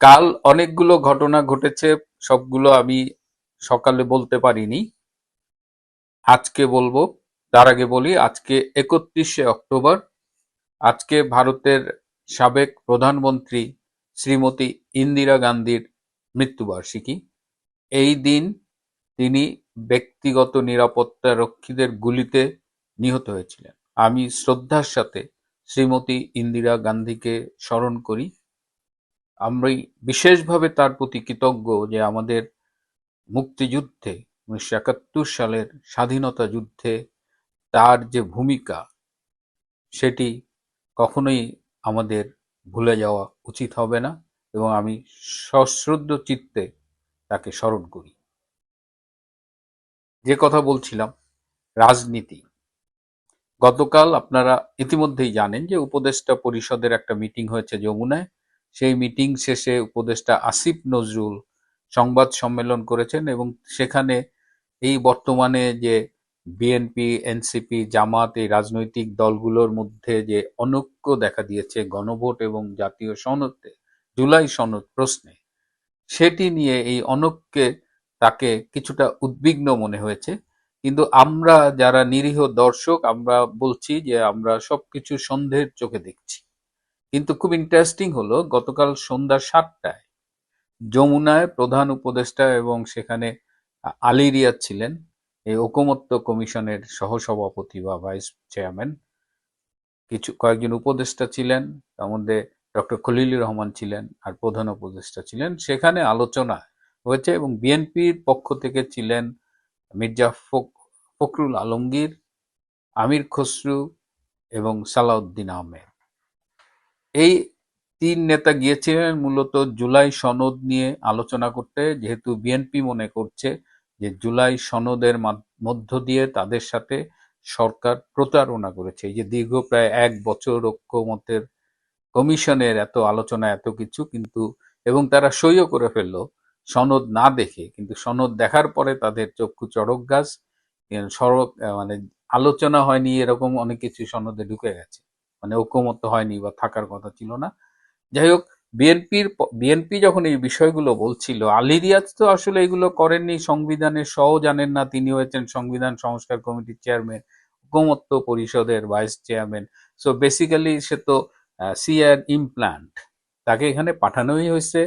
কাল অনেকগুলো ঘটনা ঘটেছে, সবগুলো আমি সকালে বলতে পারিনি। আজকে বলব, তার আগে বলি, আজকে একত্রিশে অক্টোবর, আজকে ভারতের সাবেক প্রধানমন্ত্রী শ্রীমতী ইন্দিরা গান্ধীর মৃত্যুবার্ষিকী। এই দিন তিনি ব্যক্তিগত নিরাপত্তা রক্ষীদের গুলিতে নিহত হয়েছিলেন। আমি শ্রদ্ধার সাথে শ্রীমতী ইন্দিরা গান্ধীকে স্মরণ করি। আমি বিশেষভাবে তার প্রতি কৃতজ্ঞ যে আমাদের মুক্তিযুদ্ধে উনিশশো একাত্তর সালের স্বাধীনতা যুদ্ধে তার যে ভূমিকা, সেটি কখনোই আমাদের ভুলে যাওয়া উচিত হবে না এবং আমি সশ্রদ্ধ চিত্তে তাকে স্মরণ করি। যে কথা বলছিলাম, রাজনীতি। গতকাল আপনারা ইতিমধ্যেই জানেন যে উপদেষ্টা পরিষদের একটা মিটিং হয়েছে যমুনায়। সেই মিটিং শেষে উপদেষ্টা আসিফ নজরুল সংবাদ সম্মেলন করেছেন এবং সেখানে এই বর্তমানে যে বিএনপি এনসিপি জামাত, এই রাজনৈতিক দলগুলোর মধ্যে যে অনৈক্য দেখা দিয়েছে গণভোট এবং জাতীয় সনদে, জুলাই সনদ প্রশ্নে, সেটি নিয়ে এই অনৈক্যে তাকে কিছুটা উদ্বিগ্ন মনে হয়েছে। কিন্তু আমরা যারা নিরীহ দর্শক, আমরা বলছি যে আমরা সবকিছু সন্দেহের চোখে দেখছি। কিন্তু খুব ইন্টারেস্টিং হলো গতকাল সন্ধ্যা সাতটায়। যমুনায় প্রধান উপদেষ্টা এবং সেখানে আলী রিয়াজ ছিলেন, এই ঐকমত্য কমিশনের সহসভাপতি বা ভাইস চেয়ারম্যান কিছু, কয়েকজন উপদেষ্টা ছিলেন, তার মধ্যে ডক্টর খলিলুর রহমান ছিলেন আর প্রধান উপদেষ্টা ছিলেন। সেখানে আলোচনা হয়েছে এবং বিএনপির পক্ষ থেকে ছিলেন মির্জা ফখরুল আলমগীর, আমির খসরু এবং সালাউদ্দিন আহমেদ। এই তিন নেতা গিয়েছিলেন মূলত জুলাই সনদ নিয়ে আলোচনা করতে, যেহেতু বিএনপি মনে করছে যে জুলাই সনদের মধ্য দিয়ে তাদের সাথে সরকার প্রতারণা করেছে। এই যে দীর্ঘ প্রায় এক বছর ঐক্যমতের কমিশনের এত আলোচনা, এত কিছু কিন্তু, এবং তারা সইও করে ফেলল সনদ না দেখে। কিন্তু সনদ দেখার পরে তাদের চক্ষু চড়ক গাছ সড়ক মানে আলোচনা হয়নি, এরকম অনেক কিছু সনদে ঢুকে গেছে। মানে ঐক্যমত হয়নি বা থাকার কথা ছিল না। যাই হোক বিএনপির বিএনপি যখন এই বিষয়গুলো বলছিল, আলী রিয়াজ তো আসলে এগুলো করেননি সংবিধানের সহ জানেন না, তিনি হয়েছেন সংবিধান সংস্কার কমিটির চেয়ারম্যান, ঐকমত্য পরিষদের ভাইস চেয়ারম্যান। সো বেসিক্যালি সে তো সিআর ইমপ্লান্ট। তাকে এখানে পাঠানোই হয়েছে।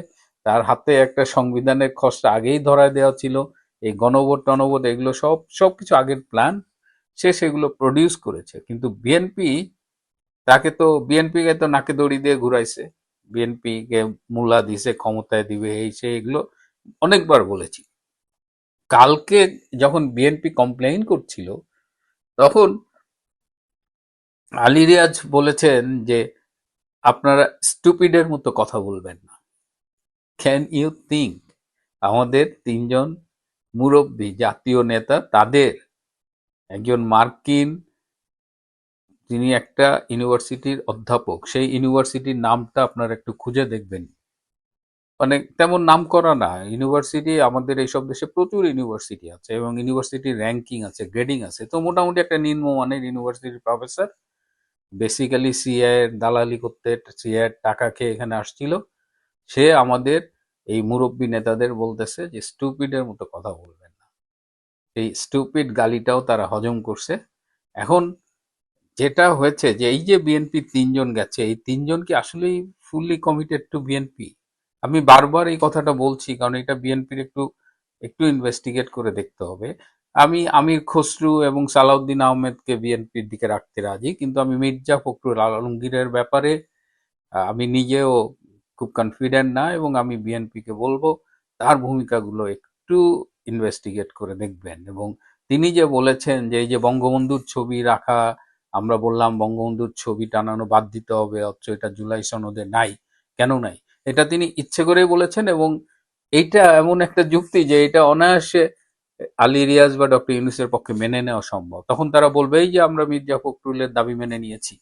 তার হাতে একটা সংবিধানের খসড়া আগেই ধরায় দেওয়া ছিল। এই গণভোট, টনভোট, এগুলো সব সব কিছু আগের প্ল্যান। সে সেগুলো প্রডিউস করেছে। কিন্তু বিএনপি তাকে তো বিএনপিকে তো নাকে দড়ি দিয়ে ঘুরাইছে। বিএনপিকে মূলা দিছে, ক্ষমতায় দিবে, এই সে, এগুলো অনেকবার বলেছি। কালকে যখন বিএনপি কমপ্লেইন করছিল, তখন আলী রিয়াজ বলেছেন যে, আপনারা স্টুপিডের মতো কথা বলবেন না। ক্যান ইউ থিঙ্ক আমাদের তিনজন মুরব্বী, জাতীয় নেতা, তাদের একজন মার্কিন তিনি একটা ইউনিভার্সিটির অধ্যাপক, সেই ইউনিভার্সিটির নামটা আপনারা একটু খুঁজে দেখবেন। মানে তেমন নাম করা না। ইউনিভার্সিটি আমাদের এইসব দেশে প্রচুর ইউনিভার্সিটি আছে এবং ইউনিভার্সিটির র্যাঙ্কিং আছে গ্রেডিং আছে। তো মোটামুটি একটা নিম্নমানের ইউনিভার্সিটির প্রফেসর বেসিক্যালি সিআই দালালি করতে সিআই টাকা খেয়ে এখানে আসছিল। সে আমাদের এই মুরব্বী নেতাদের বলতেছে যে স্টুপিডের মতো কথা বলবেন না। এই স্টুপিড গালিটাও তারা হজম করছে। এখন যেটা হয়েছে যে এই যে বিএনপি তিনজন গেছে, এই তিনজন কি আসলেই ফুললি কমিটেড টু বিএনপি আমি বারবার এই কথাটা বলছি, কারণ এটা বিএনপির একটু একটু ইনভেস্টিগেট করে দেখতে হবে। আমি আমির খসরু এবং সালাউদ্দিন আহমেদকে বিএনপির দিকে রাখতে রাজি, কিন্তু আমি মির্জা ফখরুল আলমগীরের ব্যাপারে, আমি নিজেও খুব কনফিডেন্ট না এবং আমি বিএনপিকে বলব, তার ভূমিকাগুলো একটু ইনভেস্টিগেট করে দেখবেন। এবং তিনি যে বলেছেন যে এই যে বঙ্গবন্ধুর ছবি রাখা আমরা বললাম, বঙ্গবন্ধুর ছবি টানানো বাদ দিতে হবে, অথচ এটা জুলাই সনদে নাই। কেন নাই? এটা তিনি ইচ্ছে করেই বলেছেন এবং এইটা এমন একটা যুক্তি যে এটা অনায়াসে আলী রিয়াজ বা ডক্টর ইউনুসের পক্ষে মেনে নেওয়া সম্ভব। তখন তারা বলবেই যে আমরা মির্জা ফখরুলের দাবি মেনে নিয়েছি।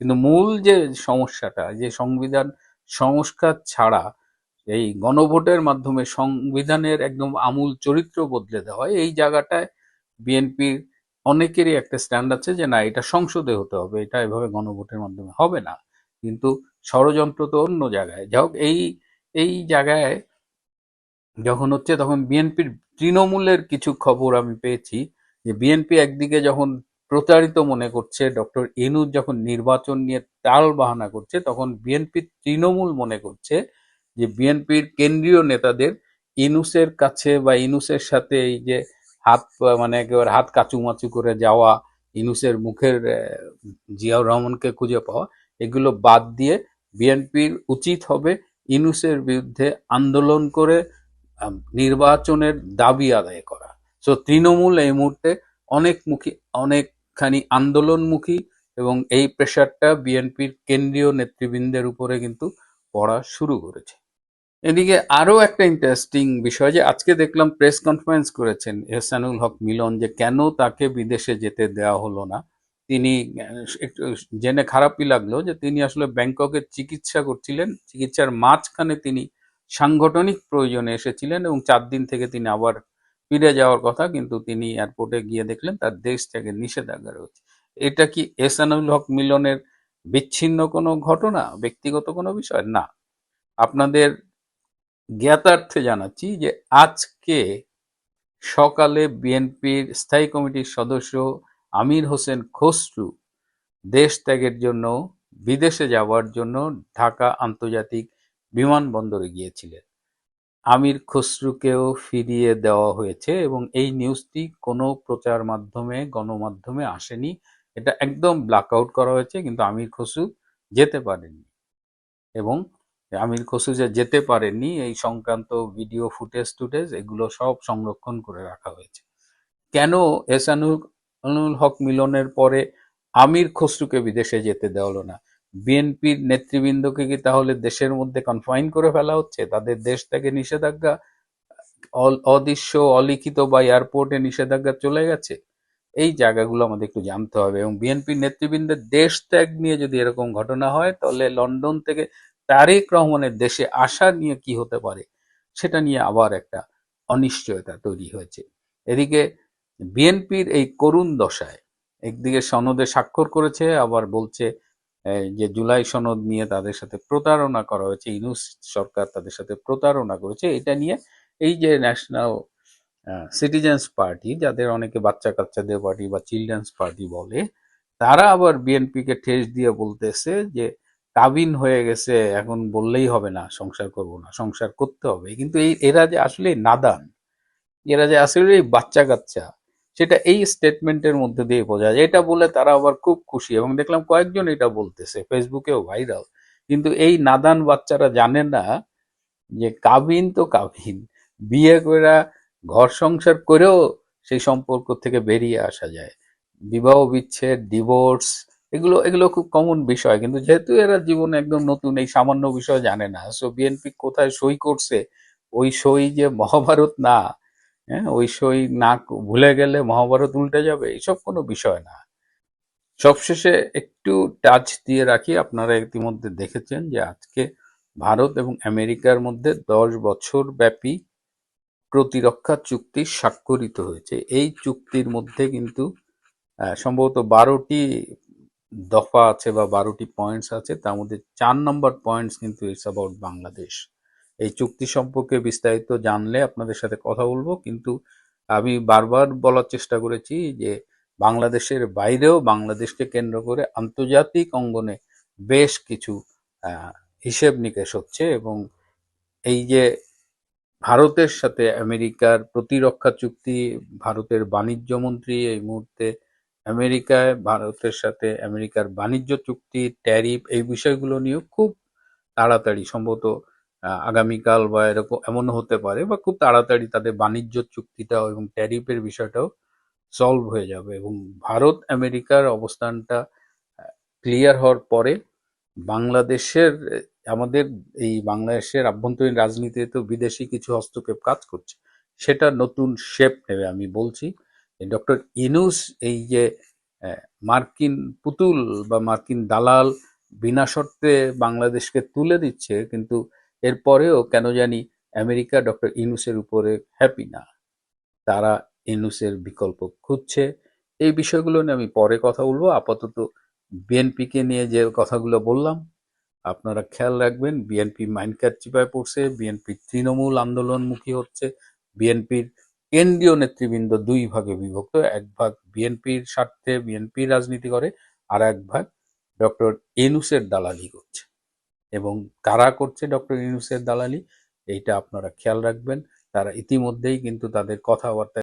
কিন্তু মূল যে সমস্যাটা, যে সংবিধান সংস্কার ছাড়া এই গণভোটের মাধ্যমে সংবিধানের একদম আমূল চরিত্র বদলে দেওয়া এই জায়গাটায় বিএনপির অনেকেরই একটা স্ট্যান্ড আছে যে, না, এটা সংসদে হতে হবে, এটা এভাবে গণভোটের মাধ্যমে হবে না। কিন্তু ষড়যন্ত্র তো অন্য জায়গায়। যাই এই এই জায়গায় যখন হচ্ছে তখন বিএনপির তৃণমূলের কিছু খবর আমি পেয়েছি যে, বিএনপি একদিকে যখন প্রতারিত মনে করছে, ডক্টর ইনুজ যখন নির্বাচন নিয়ে তাল বাহানা করছে, তখন বিএনপির তৃণমূল মনে করছে যে, বিএনপির কেন্দ্রীয় নেতাদের ইনুসের কাছে বা ইনুসের সাথে এই যে হাত মানে একেবারে হাত কাচুমাচু করে যাওয়া, ইনুসের মুখের জিয়াউর রহমানকে খুঁজে পাওয়া, এগুলো বাদ দিয়ে বিএনপির উচিত হবে ইনুসের বিরুদ্ধে আন্দোলন করে নির্বাচনের দাবি আদায় করা। সো তৃণমূল এই মুহূর্তে অনেকমুখী, অনেকখানি আন্দোলনমুখী এবং এই প্রেশারটা বিএনপির কেন্দ্রীয় নেতৃবৃন্দের উপরে কিন্তু পড়া শুরু করেছে। এদিকে আরও একটা ইন্টারেস্টিং বিষয় যে আজকে দেখলাম প্রেস কনফারেন্স করেছেন এহসানুল হক মিলন যে কেন তাকে বিদেশে যেতে দেওয়া হলো না। তিনি একটু জেনে খারাপই লাগল যে তিনি আসলে ব্যাংককের চিকিৎসা করছিলেন, চিকিৎসার মাঝখানে তিনি সাংগঠনিক প্রয়োজনে এসেছিলেন এবং চার দিন থেকে তিনি আবার ফিরে যাওয়ার কথা, কিন্তু তিনি এয়ারপোর্টে গিয়ে দেখলেন তার দেশ থেকে নিষেধাজ্ঞা রয়েছে। এটা কি এহসানুল হক মিলনের বিচ্ছিন্ন কোনো ঘটনা, ব্যক্তিগত কোনো বিষয়? না। আপনাদের জ্ঞাতার্থে জানাচ্ছি যে আজকে সকালে বিএনপির স্থায়ী কমিটির সদস্য আমির হোসেন খসরু দেশ ত্যাগের জন্য, বিদেশে যাওয়ার জন্য ঢাকা আন্তর্জাতিক বিমানবন্দরে গিয়েছিলেন। আমির খসরুকেও ফিরিয়ে দেওয়া হয়েছে এবং এই নিউজটি কোনো প্রচার মাধ্যমে, গণমাধ্যমে আসেনি। এটা একদম ব্ল্যাক আউট করা হয়েছে, কিন্তু আমির খসরু যেতে পারেননি। এবং আমির খসরু যে যেতে পারেননি এই সংক্রান্ত ভিডিও, ফুটেজ, টুটেজ, এগুলো সব সংরক্ষণ করে রাখা হয়েছে। কেন এসানুল হক মিলনের পরে আমির খসরুকে বিদেশে যেতে দেওয়া না? বিএনপির নেতৃবৃন্দকে কি তাহলে দেশের মধ্যে কনফাইন করে ফেলা হচ্ছে? তাদের দেশ থেকে নিষেধাজ্ঞা অদৃশ্য, অলিখিত বা এয়ারপোর্টে নিষেধাজ্ঞা চলে গেছে? এই জায়গাগুলো আমাদের একটু জানতে হবে এবং বিএনপির নেতৃবৃন্দের দেশ ত্যাগ নিয়ে যদি এরকম ঘটনা হয়, তাহলে লন্ডন থেকে তারেক রহমানের দেশে আসা নিয়ে কি হতে পারে, সেটা নিয়ে আবার একটা অনিশ্চয়তা তৈরি হয়েছে। এদিকে বিএনপির এই করুণ দশায় একদিকে সনদে স্বাক্ষর করেছে, আবার বলছে যে জুলাই সনদ নিয়ে তাদের সাথে প্রতারণা করা হয়েছে ইনুস সরকার তাদের সাথে প্রতারণা করেছে, এটা নিয়ে এই যে ন্যাশনাল সিটিজেন্স পার্টি, যাদের অনেকে বাচ্চা কাচ্চাদের পার্টি বা চিলড্রেন্স পার্টি বলে, তারা আবার বিএনপিকে ঠেস দিয়ে বলতেছে যে কাবিন হয়ে গেছে, এখন বললেই হবে না, সংসার করব না, সংসার করতে হবে। কিন্তু এই, এরা যে আসলে নাদান, এরা যে আসলে বাচ্চা কাচ্চা, সেটা এই স্টেটমেন্টের মধ্যে দিয়ে বোঝা যায়। এটা বলে তারা আবার খুব খুশি এবং দেখলাম কয়েকজন এটা বলতেছে ফেসবুকেও ভাইরাল কিন্তু এই নাদান বাচ্চারা জানে না যে কাবিন তো কাবিন, বিয়ে করে ঘর সংসার করেও সেই সম্পর্ক থেকে বেরিয়ে আসা যায়। বিবাহ বিচ্ছেদ ডিভোর্স এগুলো এগুলো খুব কমন বিষয়। কিন্তু যেহেতু এরা জীবনে একদম নতুন, এই সামান্য বিষয় জানে না। সো বিএনপি কোথায় সই করছে, ওই সই যে মহাভারত না হ্যাঁ? ওই সই না ভুলে গেলে মহাভারত উল্টে যাবে এইসব কোনো বিষয় না। সবশেষে একটু টাচ দিয়ে রাখি, আপনারা ইতিমধ্যে দেখেছেন যে আজকে ভারত এবং আমেরিকার মধ্যে দশ বছর ব্যাপী প্রতিরক্ষা চুক্তি স্বাক্ষরিত হয়েছে। এই চুক্তির মধ্যে কিন্তু সম্ভবত বারোটি দফা আছে বা বারোটি পয়েন্টস আছে, তার মধ্যে চার নম্বর পয়েন্টস কিন্তু ইটস অ্যাবাউট বাংলাদেশ এই চুক্তি সম্পর্কে বিস্তারিত জানলে আপনাদের সাথে কথা বলব, কিন্তু আমি বারবার বলার চেষ্টা করেছি যে বাংলাদেশের বাইরেও বাংলাদেশকে কেন্দ্র করে আন্তর্জাতিক অঙ্গনে বেশ কিছু হিসেব নিকেশ হচ্ছে এবং এই যে ভারতের সাথে আমেরিকার প্রতিরক্ষা চুক্তি, ভারতের বাণিজ্য মন্ত্রী এই মুহূর্তে আমেরিকায়, ভারতের সাথে আমেরিকার বাণিজ্য চুক্তি, ট্যারিফ এই বিষয়গুলো নিয়েও খুব তাড়াতাড়ি সম্ভবত আগামীকাল বা এরকম এমনও হতে পারে বা খুব তাড়াতাড়ি তাদের বাণিজ্য চুক্তিটাও এবং ট্যারিফের বিষয়টাও সলভ হয়ে যাবে এবং ভারত, আমেরিকার অবস্থানটা ক্লিয়ার হওয়ার পরে বাংলাদেশের, আমাদের এই বাংলাদেশের আভ্যন্তরীণ রাজনীতিতে তো বিদেশি কিছু হস্তক্ষেপ কাজ করছে, সেটা নতুন শেপ নেবে আমি বলছি। ডক্টর ইনুস, এই যে মার্কিন পুতুল বা মার্কিন দালাল বিনা শর্তে বাংলাদেশকে তুলে দিচ্ছে, কিন্তু এরপরেও কেন জানি আমেরিকা ডক্টর ইনুসের উপরে হ্যাপি না। তারা ইনুসের বিকল্প খুঁজছে। এই বিষয়গুলো নিয়ে আমি পরে কথা বলব। আপাতত বিএনপিকে নিয়ে যে কথাগুলো বললাম, আপনারা খেয়াল রাখবেন, বিএনপি মাইনকার চিপায় পড়ছে, বিএনপি তৃণমূল আন্দোলনমুখী হচ্ছে, বিএনপির কেন্দ্রীয় নেতৃবৃন্দ দুই ভাগে বিভক্ত, এক ভাগ বিএনপির স্বার্থে বিএনপির রাজনীতি করে আর এক ভাগ ডক্টর ইনুসের দালালি করছে। এবং কারা করছে ডক্টর ইনুসের দালালি, এইটা আপনারা খেয়াল রাখবেন। তারা ইতিমধ্যেই কিন্তু তাদের কথাবার্তায়